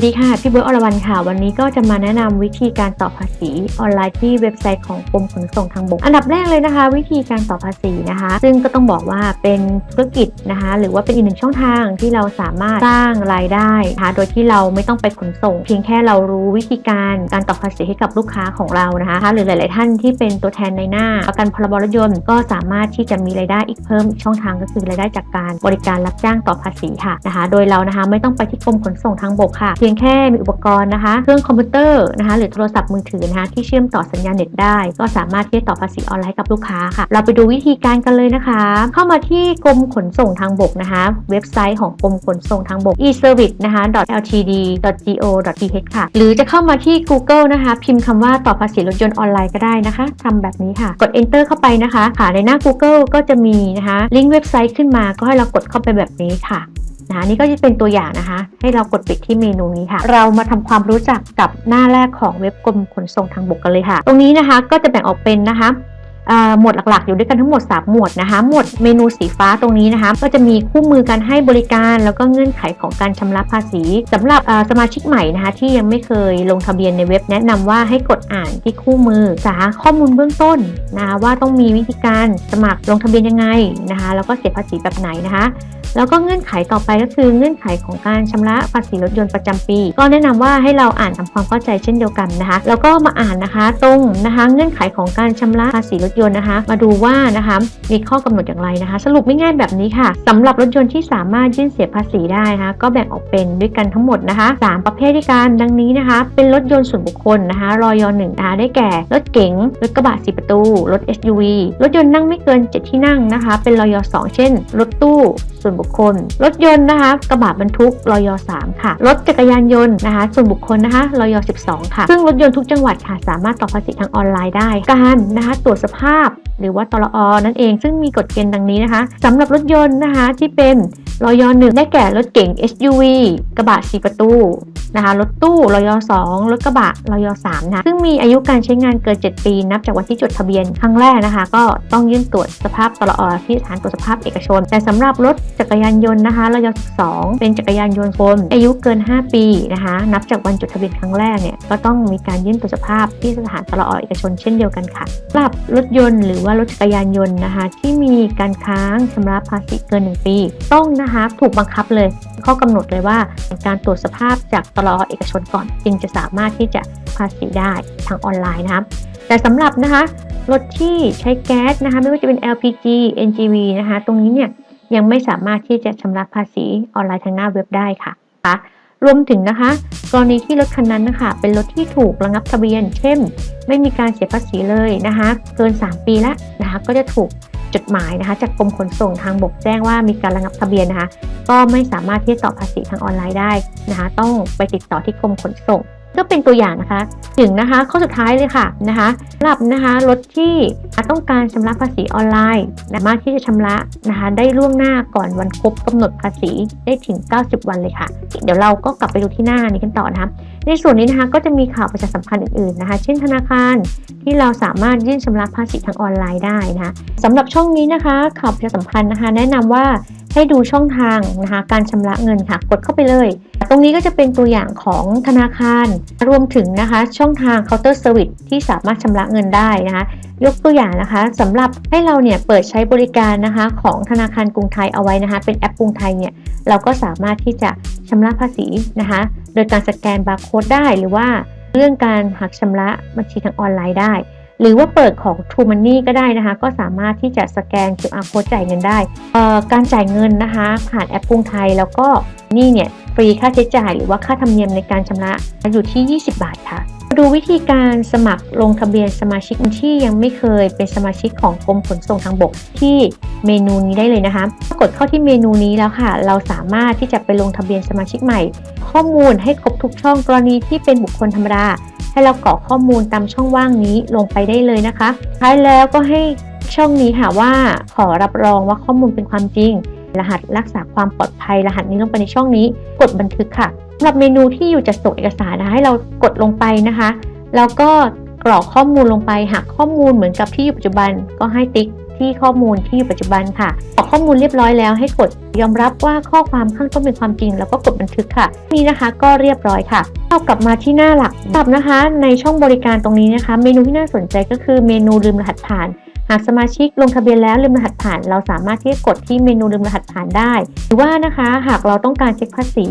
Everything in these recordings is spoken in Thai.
สวัสดีค่ะ พี่เบิร์ดอรวรรณค่ะ วันนี้ก็จะมาแนะนำวิธีการต่อภาษีออนไลน์ที่เว็บไซต์ของกรมขนส่งทางบก อันดับแรกเลยนะคะ วิธีการต่อภาษีนะคะ ซึ่งก็ต้องบอกว่าเป็นธุรกิจนะคะ หรือว่าเป็นอีกหนึ่งช่องทางที่เราสามารถสร้างรายได้นะคะโดยที่เราไม่ต้องไปขนส่ง เพียงแค่เรารู้วิธีการการต่อภาษีให้กับลูกค้าของเรานะคะ หรือหลาย ๆ ท่านที่เป็นตัวแทนในหน้า ประกันพรบรถยนต์ก็สามารถที่จะมีรายได้อีกเพิ่มช่องทางก็คือรายได้จากการบริการรับจ้างต่อภาษีค่ะนะคะ โดยเรานะคะไม่ต้องไปที่กรมขนส่งทางบกค่ะเพียงแค่มีอุปกรณ์นะคะ เครื่องคอมพิวเตอร์นะคะ หรือโทรศัพท์มือถือนะคะที่เชื่อมต่อสัญญาณเน็ตได้ ก็สามารถที่จะต่อภาษีออนไลน์กับลูกค้าค่ะ เราไปดูวิธีการกันเลยนะคะ เข้ามาที่กรมขนส่งทางบกนะคะ เว็บไซต์ของกรมขนส่งทางบก e-service นะคะ .ltd.go.th ค่ะ หรือจะเข้ามาที่ Google นะคะ พิมพ์คำว่าต่อภาษีรถยนต์ออนไลน์ก็ได้นะคะทำแบบนี้ค่ะ กด enter เข้าไปนะคะ ค่ะในหน้า Google ก็จะมีนะคะลิงก์เว็บไซต์ขึ้นมาก็ให้เรากดเข้าไปแบบนี้ค่ะ นะคะนี่ก็จะเป็นตัวอย่างนะคะ ให้เรากดปิดที่เมนูนี้ค่ะ เรามาทำความรู้จักกับหน้าแรกของเว็บกรมขนส่งทางบกกันเลยค่ะ ตรงนี้นะคะก็จะแบ่งออกเป็นนะคะเอ่อหมวดหลักๆ อยู่ด้วยกันทั้งหมด 3 หมวดนะคะ หมวดเมนูสีฟ้าตรงนี้นะคะ ก็จะมีคู่มือการให้บริการ แล้วก็เงื่อนไขของการชำระภาษีสำหรับเอ่อสมาชิกใหม่นะคะ ที่ยังไม่เคยลงทะเบียนในเว็บแนะนำว่าให้กดอ่านที่คู่มือสาข้อมูลเบื้องต้นนะคะว่าต้องมีวิธีการสมัครลงทะเบียนยังไงนะคะ แล้วก็เสียภาษีแบบไหนนะคะ แล้วก็เงื่อนไขต่อไปก็คือเงื่อนไขของการชำระภาษีรถยนต์ประจำปี ก็แนะนำว่าให้เราอ่านทำความเข้าใจเช่นเดียวกันนะคะ แล้วก็มาอ่านนะคะตรงนะคะเงื่อนไขของการชำระภาษีรถยนต์นะคะ มาดูว่านะคะมีข้อกำหนดอย่างไรนะคะ สรุปไม่ง่ายแบบนี้ค่ะสำหรับรถยนต์ที่สามารถยื่นเสียภาษีได้นะคะ ก็แบ่งออกเป็นด้วยกันทั้งหมดนะคะสามประเภทด้วยกันดังนี้นะคะ เป็นรถยนต์ส่วนบุคคลนะคะรอยหนึ่งนะคะได้แก่รถเก๋งรถกระบะ4ประตู รถ SUV รถยนต์นั่งไม่เกิน 7 ที่นั่งนะคะ เป็นรอยสองเช่น รถตู้ส่วนบุคคล รถยนต์นะคะกระบะบรรทุกรอย3ค่ะ รถจักรยานยนต์นะคะ ส่วนบุคคลนะคะรอย12 ค่ะ ซึ่งรถยนต์ทุกจังหวัดค่ะสามารถต่อภาษีทางออนไลน์ได้ การนะคะตรวจสภาพหรือว่าตลอนั่นเอง ซึ่งมีกฎเกณฑ์ดังนี้นะคะสำหรับรถยนต์นะคะที่เป็นรอยหนึ่งได้แก่รถเก๋ง SUV กระบะ4ประตูนะคะรถตู้รอยอ2รถกระบะรอย3นะคะซึ่งมีอายุการใช้งานเกิน 7 ปี นับจากวันที่จดทะเบียนครั้งแรกนะคะ ก็ต้องยื่นตรวจสภาพตลอที่สถานตรวจสภาพเอกชน แต่สำหรับรถจักรกรยานยนต์นะคะรอย12เป็นจักรยานยนต์คนอายุเกิน 5 ปีนะคะ นับจากวันจดทะเบียนครั้งแรกเนี่ยก็ต้องมีการยื่นตรวจสภาพที่สถานตลอเอกชนเช่นเดียวกันค่ะสำหรับรถยนต์หรือว่ารถจักรยานยนต์นะคะ ที่มีการค้างชำระภาษีเกิน 1 ปี ต้องนะคะถูกบังคับเลย ข้อกำหนดเลยว่าการตรวจสภาพจากตลอเอกชนก่อน จึงจะสามารถที่จะภาษีได้ทางออนไลน์นะคะแต่สำหรับนะคะรถที่ใช้แก๊สนะคะไม่ว่าจะเป็น LPG NGV นะคะ ตรงนี้เนี่ย ยังไม่สามารถที่จะชำระภาษีออนไลน์ทางหน้าเว็บได้ค่ะคะรวมถึงนะคะ กรณีที่รถคันนั้นนะคะเป็นรถที่ถูกระงับทะเบียน เช่น ไม่มีการเสียภาษีเลยนะคะเกิน 3 ปีแล้วนะคะก็จะถูกจดหมายนะคะ จากกรมขนส่งทางบกแจ้งว่ามีการระงับทะเบียนนะคะ ก็ไม่สามารถที่จะต่อภาษีทางออนไลน์ได้นะคะ ต้องไปติดต่อที่กรมขนส่ง ก็เป็นตัวอย่างนะคะถึงนะคะข้อสุดท้ายเลยค่ะนะคะสำหรับนะคะรถที่ต้องการชำระภาษีออนไลน์สามารถที่จะชำระนะคะได้ล่วงหน้าก่อนวันครบกำหนดภาษีได้ถึง 90 วันเลยค่ะ เดี๋ยวเราก็กลับไปดูที่หน้านี้กันต่อนะคะในส่วนนี้นะคะก็จะมีข่าวประชาสัมพันธ์อื่นๆนะคะ เช่นธนาคารที่เราสามารถยื่นชำระภาษีทางออนไลน์ได้นะคะสำหรับช่องนี้นะคะ ข่าวประชาสัมพันธ์นะคะ แนะนำว่าให้ดูช่องทางนะคะการชำระเงินค่ะ กดเข้าไปเลย ตรงนี้ก็จะเป็นตัวอย่างของธนาคาร รวมถึงนะคะ ช่องทาง counter service ที่สามารถชำระเงินได้นะคะ ยกตัวอย่างนะคะสำหรับให้เราเนี่ยเปิดใช้บริการนะคะของธนาคารกรุงไทยเอาไว้นะคะ เป็นแอปกรุงไทยเนี่ยเราก็สามารถที่จะชำระภาษีนะคะ โดยการสแกนบาร์โค้ดได้หรือว่าเรื่องการหักชำระบัญชีทางออนไลน์ได้ หรือว่าเปิดของ True Money ก็ได้นะคะ ก็สามารถที่จะสแกน QR code จ่ายเงินได้ การจ่ายเงินนะคะ ผ่านแอปกรุงไทยแล้วก็นี่เนี่ยฟรีค่าใช้จ่ายหรือว่าค่าธรรมเนียมในการชำระอยู่ที่ 20 บาทค่ะ ดูวิธีการสมัครลงทะเบียนสมาชิกที่ยังไม่เคยเป็นสมาชิกของกรมขนส่งทางบกที่เมนูนี้ได้เลยนะคะกดเข้าที่เมนูนี้แล้วค่ะ เราสามารถที่จะไปลงทะเบียนสมาชิกใหม่ ข้อมูลให้ครบทุกช่องกรณีที่เป็นบุคคลธรรมดา ให้เรากรอกข้อมูลตามช่องว่างนี้ลงไปได้เลยนะคะท้ายแล้วก็ให้ช่องนี้ค่ะว่าขอรับรองว่าข้อมูลเป็นความจริง รหัสรักษาความปลอดภัยรหัสนี้ลงไปในช่องนี้ กดบันทึกค่ะ สำหรับเมนูที่อยู่จัดส่งเอกสารนะคะให้เรากดลงไปนะคะ แล้วก็กรอกข้อมูลลงไปหากข้อมูลเหมือนกับที่อยู่ปัจจุบันก็ให้ติ๊กที่ข้อมูลที่อยู่ปัจจุบันค่ะกรอกข้อมูลเรียบร้อยแล้วให้กดยอมรับว่าข้อความข้างต้นเป็นความจริง แล้วก็กดบันทึกค่ะ นี่นะคะก็เรียบร้อยค่ะเรากลับมาที่หน้าหลักกลับนะคะ ในช่องบริการตรงนี้นะคะ เมนูที่น่าสนใจก็คือเมนูลืมรหัสผ่าน หากสมาชิกลงทะเบียนแล้วลืมรหัสผ่าน เราสามารถที่จะกดที่เมนูลืมรหัสผ่านได้ หรือว่านะคะ หากเราต้องการเช็คภาษี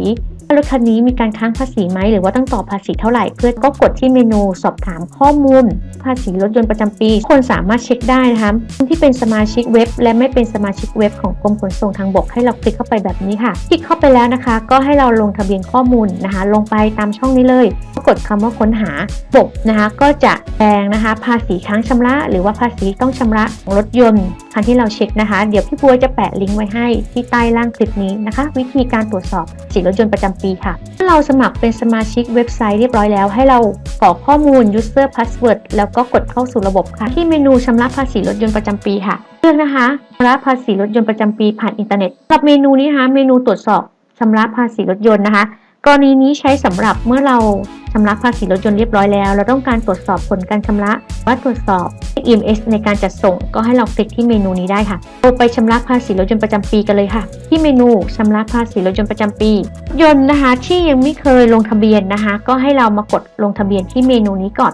รถคันนี้มีการค้างภาษีไหมหรือว่าต้องต่อภาษีเท่าไหร่ เพื่อก็กดที่เมนูสอบถามข้อมูล ภาษีรถยนต์ประจำปี คนสามารถเช็คได้นะคะที่เป็นสมาชิกเว็บ และไม่เป็นสมาชิกเว็บของกรมขนส่งทางบกให้เราคลิกเข้าไปแบบนี้ค่ะ คลิกเข้าไปแล้วนะคะ ก็ให้เราลงทะเบียนข้อมูลนะคะ ลงไปตามช่องนี้เลยกดคำว่าค้นหาบบนะคะ ก็จะแสดงนะคะ ภาษีค้างชำระ หรือว่าภาษีต้องชำระของรถยนต์ันที่เราเช็คนะคะ เดี๋ยวพี่บัวจะแปะลิงก์ไว้ให้ที่ใต้ล่างคลิปนี้นะคะ วิธีการตรวจสอบภาษีรถยนต์ประจำปีค่ะถ้าเราสมัครเป็นสมาชิกเว็บไซต์เรียบร้อยแล้ว ให้เรากรอกข้อมูล user password แล้วก็กดเข้าสู่ระบบค่ะ ที่เมนูชำระภาษีรถยนต์ประจำปีค่ะเลือกนะคะชำระภาษีรถยนต์ประจำปีผ่านอินเทอร์เน็ตสำหรับเมนูนี้นะคะเมนูตรวจสอบชำระภาษีรถยนต์นะคะ กรณีนี้ใช้สำหรับเมื่อเรา ชำระภาษีรถยนต์เรียบร้อยแล้ว เราต้องการตรวจสอบผลการชำระว่าตรวจสอบ EMS ในการจัดส่งก็ให้เราคลิกที่เมนูนี้ได้ค่ะเรไปชำระภาษีรถยนต์ประจำปีกันเลยค่ะ ที่เมนูชำระภาษีรถยนต์ประจำปี ยนต์นะคะที่ยังไม่เคยลงทะเบียนนะคะ ก็ให้เรามากดลงทะเบียนที่เมนูนี้ก่อน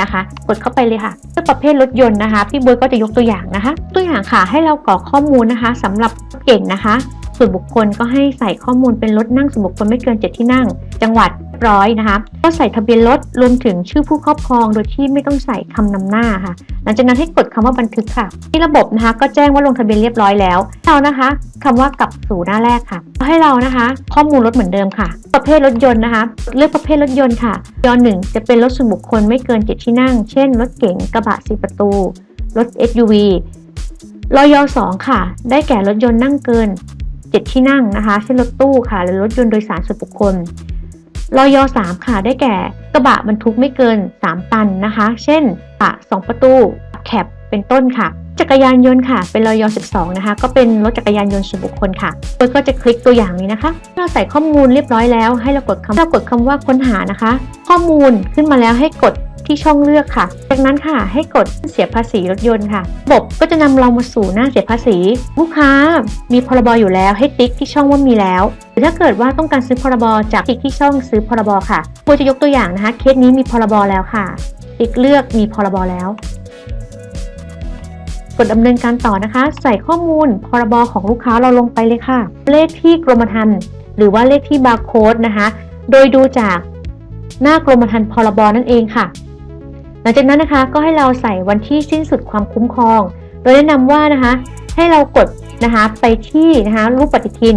นะคะ กดเข้าไปเลยค่ะเพื่อประเภทรถยนต์นะคะพี่บวยก็จะยกตัวอย่างนะคะ ตัวอย่างค่ะให้เรากรอกข้อมูลนะคะสำหรับเก่งนะคะส่วนบุคคลก็ให้ใส่ข้อมูลเป็นรถนั่งส่วนบุคคลไม่เกิน 7 ที่นั่ง จังหวัด ร้อยนะคะ ก็ใส่ทะเบียนรถรวมถึงชื่อผู้ครอบครอง โดยที่ไม่ต้องใส่คำนำหน้าค่ะ หลังจากนั้นให้กดคำว่าบันทึกค่ะ ที่ระบบนะคะ ก็แจ้งว่าลงทะเบียนเรียบร้อยแล้ว เรานะคะคำว่ากลับสู่หน้าแรกค่ะ ให้เรานะคะ ข้อมูลรถเหมือนเดิมค่ะ ประเภทรถยนต์นะคะ เลือกประเภทรถยนต์ค่ะยอนหนึ่งจะเป็นรถส่วนบุคคลไม่เกิน7ที่นั่ง เช่น รถเก๋งกระบะ4ประตู รถ SUV รอยสองค่ะ ได้แก่รถยนต์นั่งเกิน 7 ที่นั่งนะคะ เช่นรถตู้ค่ะ หรือรถยนต์โดยสารส่วนบุคคล รอยสามค่ะได้แก่กระบะบรรทุกไม่เกิน 3 ตันนะคะ เช่นกระสองประตูแคปเป็นต้นค่ะ จักรยานยนต์ค่ะ เป็นรอย12 นะคะ ก็เป็นรถจักรยานยนต์ส่วนบุคคลค่ะเปิดก็จะคลิกตัวอย่างนี้นะคะเราใส่ข้อมูลเรียบร้อยแล้ว ให้เรากดคำเรากดคำว่าค้นหานะคะ ข้อมูลขึ้นมาแล้วให้กด ที่ช่องเลือกค่ะ จากนั้นค่ะให้กดเสียภาษีรถยนต์ค่ะระบบก็จะนำเรามาสู่หน้าเสียภาษี ลูกค้ามีพรบอยู่แล้วให้ติ๊กที่ช่องว่ามีแล้วหรือถ้าเกิดว่าต้องการซื้อพรบจากติ๊กที่ช่องซื้อพรบค่ะโบจะยกตัวอย่างนะคะ เคสนี้มีพรบแล้วค่ะ ติ๊กเลือกมีพรบแล้วกดดำเนินการต่อนะคะ ใส่ข้อมูลพรบของลูกค้าเราลงไปเลยค่ะ เลขที่กรมธรรม์หรือว่าเลขที่บาร์โค้ดนะคะ โดยดูจากหน้ากรมธรรม์พรบนั่นเองค่ะ ลังจากนั้นนะคะก็ให้เราใส่วันที่สิ้นสุดความคุ้มครอง โดยแนะนำว่านะคะให้เรากดนะคะไปที่นะคะรูปปฏิทิน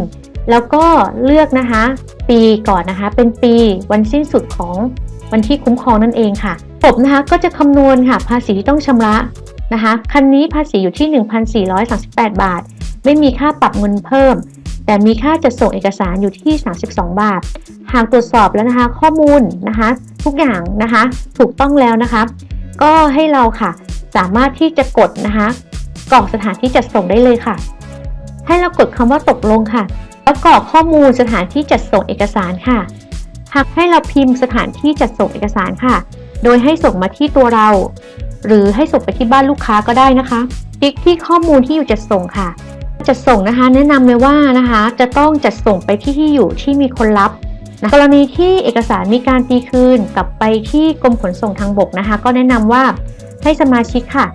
แล้วก็เลือกนะคะปีก่อนนะคะ เป็นปีวันสิ้นสุดของวันที่คุ้มครองนั่นเองค่ะระบบนะคะก็จะคำนวณค่ะภาษีที่ต้องชำระนะคะคันนี้ภาษีอยู่ที่ 1,438 บาท ไม่มีค่าปรับเงินเพิ่ม แต่มีค่าจัดส่งเอกสารอยู่ที่ 32 บาท หากตรวจสอบแล้วนะคะ ข้อมูลนะคะ ทุกอย่างนะคะ ถูกต้องแล้วนะคะ ก็ให้เราค่ะ สามารถที่จะกดนะคะกรอกสถานที่จัดส่งได้เลยค่ะ ให้เรากดคำว่าตกลงค่ะ แล้วกรอกข้อมูลสถานที่จัดส่งเอกสารค่ะ หากให้เราพิมพ์สถานที่จัดส่งเอกสารค่ะ โดยให้ส่งมาที่ตัวเรา หรือให้ส่งไปที่บ้านลูกค้าก็ได้นะคะ ติ๊กที่ข้อมูลที่อยู่จัดส่งค่ะ จัดส่งนะคะ แนะนำเลยว่านะคะจะต้องจัดส่งไปที่ที่อยู่ที่มีคนรับนะกรณีที่เอกสารมีการตีคืนกลับไปที่กรมขนส่งทางบกนะคะ ก็แนะนำว่าให้สมาชิกค่ะ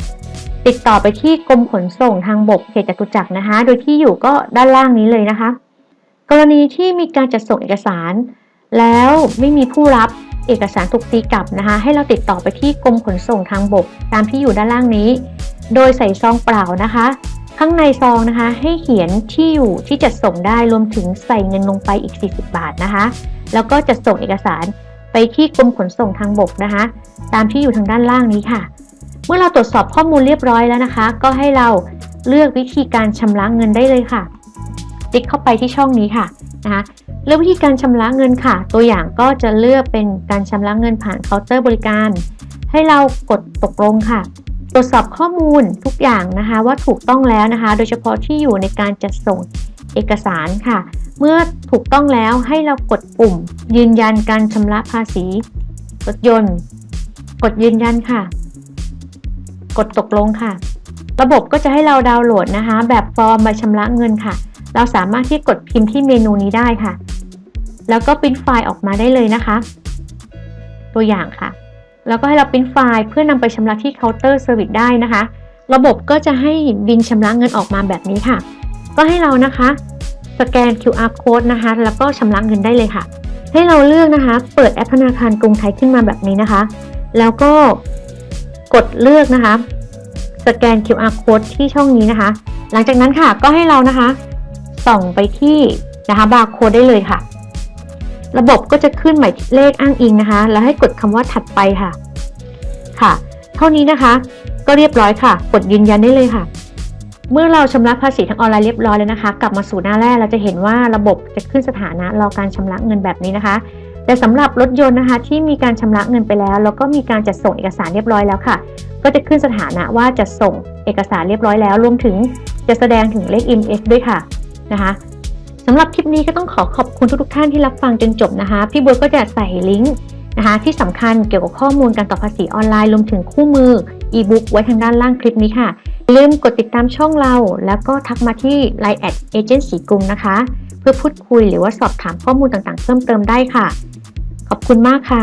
ติดต่อไปที่กรมขนส่งทางบกเขตจตุจักรนะคะ โดยที่อยู่ก็ด้านล่างนี้เลยนะคะ กรณีที่มีการจัดส่งเอกสาร แล้วไม่มีผู้รับเอกสารถูกตีกลับนะคะ ให้เราติดต่อไปที่กรมขนส่งทางบก ตามที่อยู่ด้านล่างนี้ โดยใส่ซองเปล่านะคะ ข้างในซองนะคะ ให้เขียนที่อยู่ที่จัดส่งได้รวมถึงใส่เงินลงไปอีก 40 บาทนะคะ แล้วก็จะส่งเอกสารไปที่กรมขนส่งทางบกนะคะ ตามที่อยู่ทางด้านล่างนี้ค่ะ เมื่อเราตรวจสอบข้อมูลเรียบร้อยแล้วนะคะ ก็ให้เราเลือกวิธีการชำระเงินได้เลยค่ะ ติ๊กเข้าไปที่ช่องนี้ค่ะนะคะเลือกวิธีการชำระเงินค่ะ ตัวอย่างก็จะเลือกเป็นการชำระเงินผ่านเคาน์เตอร์บริการ ให้เรากดตกลงค่ะ ตรวจสอบข้อมูลทุกอย่างนะคะว่าถูกต้องแล้วนะคะ โดยเฉพาะที่อยู่ในการจัดส่งเอกสารค่ะ เมื่อถูกต้องแล้วให้เรากดปุ่ม ยืนยันการชำระภาษีรถยนต์ กดยืนยันค่ะ กดตกลงค่ะ ระบบก็จะให้เราดาวน์โหลดนะคะ แบบฟอร์มใบชำระเงินค่ะ เราสามารถที่กดพิมพ์ที่เมนูนี้ได้ค่ะ แล้วก็ปริ้นไฟล์ออกมาได้เลยนะคะ ตัวอย่างค่ะ แล้วก็ให้เราปริ้นไฟล์เพื่อนำไปชำระที่เคาน์เตอร์เซอร์วิสได้นะคะ ระบบก็จะให้บินชำระเงินออกมาแบบนี้ค่ะ ก็ให้เรานะคะสแกน QR code นะคะ แล้วก็ชำระเงินได้เลยค่ะ ให้เราเลือกนะคะ เปิดแอปธนาคารกรุงไทยขึ้นมาแบบนี้นะคะ แล้วก็กดเลือกนะคะ สแกน QR code ที่ช่องนี้นะคะ หลังจากนั้นค่ะก็ให้เรานะคะ ส่องไปที่นะคะบาร์โค้ดได้เลยค่ะ ระบบก็จะขึ้นหมายเลขอ้างอิงนะคะ แล้วให้กดคำว่าถัดไปค่ะ ค่ะ เท่านี้นะคะ ก็เรียบร้อยค่ะ กดยืนยันได้เลยค่ะ เมื่อเราชำระภาษีทางออนไลน์เรียบร้อยแล้วนะคะ กลับมาสู่หน้าแรกเราจะเห็นว่าระบบจะขึ้นสถานะรอการชำระเงินแบบนี้นะคะ แต่สำหรับรถยนต์นะคะ ที่มีการชำระเงินไปแล้ว แล้วก็มีการจัดส่งเอกสารเรียบร้อยแล้วค่ะ ก็จะขึ้นสถานะว่าจะส่งเอกสารเรียบร้อยแล้ว รวมถึงจะแสดงถึงเลข IMS ด้วยค่ะนะคะ สำหรับคลิปนี้ก็ต้องขอขอบคุณทุกๆท่านที่รับฟังจนจบนะคะ พี่บัวก็จะใส่ลิงก์นะคะที่สำคัญเกี่ยวกับข้อมูลการต่อภาษีออนไลน์รวมถึงคู่มืออีบุ๊กไว้ทางด้านล่างคลิปนี้ค่ะลืมกดติดตามช่องเรา แล้วก็ทักมาที่ Line แอดเอเจนต์สีกรุงนะคะ เพื่อพูดคุยหรือว่าสอบถามข้อมูลต่างๆ เพิ่มเติมได้ค่ะ ขอบคุณมากค่ะ